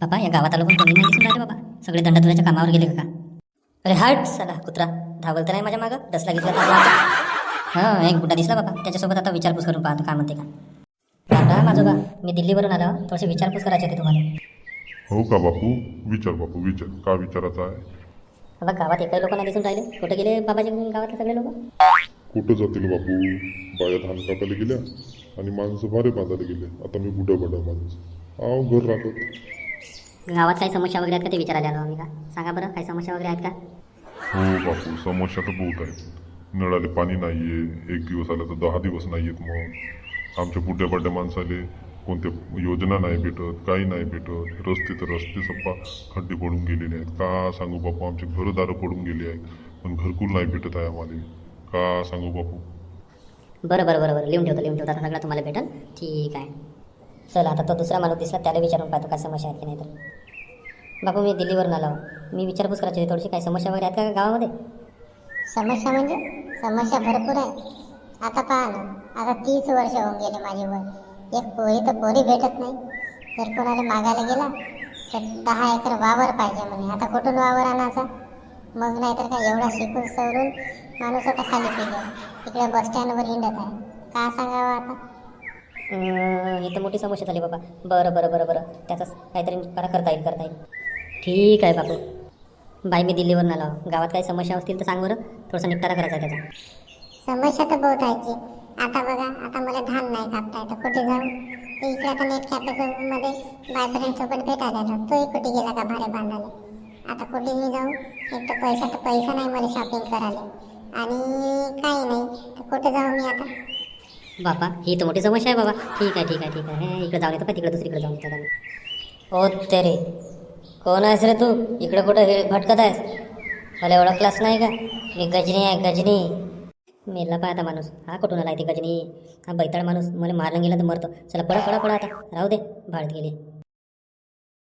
बाबा या गावात आलो पण कोणी नाही दिसून राहिले बाबा. सगळे दंडधुऱ्याच्या कामावर गेले का? अरे हट चला कुत्रा. धावल तर नाही माझ्या मागं? दसला घेतला हां एक बुटा दिसला बाबा. त्याच्यासोबत आता विचारपूस करून पाहतो काय म्हणते का? राम आजोबा मी दिल्लीवरून आलो. थोडीशी विचारपूस करायची होती तुम्हाला. हो का बापू? विचार बापू विचार. का विचारायचा आहे? बाबा गावात एकही लोक नाही दिसून राहिले. कुठे गेले बाबाजी गावातले सगळे लोक? कुठं जातील बापू? बाया धान कापायला गेल्या आणि माणसं भारे बांधायला गेले. आता मी बुडा बडा माणूस. आव घर राहतात गावात काही समस्या वगैरे आहेत का ते विचारायला आलो आम्ही का? सांगा बरं काही समस्या वगैरे आहेत का? हो बापू समस्या तर बहुत आहेत. नळाले पाणी नाहीये एक दिवस आलं तर दहा दिवस नाही येत मग. आमच्या बुड्या बड्या माणसाले कोणत्या योजना नाही भेटत काही नाही भेटत. रस्ते तर रस्ते सप्पा खड्डे पडून गेलेले आहेत. का सांगू बापू आमचे घरदारं पडून गेले आहेत पण घरकुल नाही भेटत आहे आम्हाला. का सांगू बापू? बरं बरं बरं बरं. लिहून ठेवतो लिहून ठेवतो. आता सगळं तुम्हाला भेटेल. ठीक आहे. चला आता तो दुसरा माणूस दिसला त्याला विचारून पाहतो काय समस्या आहेत की नाही तर. बापू मी दिल्लीवरून आलो. मी विचारपूस करायची होती थोडीशी काही समस्या वगैरे आहेत का गावामध्ये? समस्या म्हणजे? समस्या भरपूर आहे. आता पहा ना आता तीस वर्ष होऊन गेले माझी वय एक पोरी तर पोरी भेटत नाही. जर कोणाला मागायला गेला तर दहा एकर वावर पाहिजे म्हणे. आता कुठून वावर आणायचा? मग नाही तर काय एवढा शिकून सवरून माणूस आता खाली पिले इकडे बस स्टँडवर हिंडत आहे. का सांगावं आता? ही तर मोठी समस्या झाली बाबा. बरं बरं बरं बरं. त्याचाच काहीतरी करा करता येईल करता येईल. ठीक आहे बापू. बाई मी दिल्लीवरून आलो. गावात काही समस्या असतील तर सांग बरं. थोडासा निपटारा करायचा आहे त्याचा. समस्या तर बहुत आहे आता बघा आता मला धान नाही कापता येतं. कुठे जाऊ? इकडे आता नेट कॅफे मध्ये बायफ्रेंड सोबत भेटायला जातो तोही कुठे गेला का भाडे बांधायला? आता कुठे मी जाऊ? एक तर पैसा तर पैसा नाही मला शॉपिंग करायला. आणि काही नाही. तर कुठे जाऊ मी आता? बापा ही तर मोठी समस्या आहे बाबा. ठीक आहे ठीक आहे ठीक आहे. हे, इकडे जाऊन येतो का तिकडे दुसरीकडे जाऊन येतो का ओ तेरे कोण आहेस रे तू? इकडे कुठं हे भटकत आहेस? मला ओळखलास नाही का? मी गजनी आहे गजनी. मेला पाहता माणूस. हा कुठून आला ती गजनी? हा बैताळ माणूस. मला मारलं गेला तर मरतो. चला पडा पडा पडा आता. राहू दे भाडत गेली.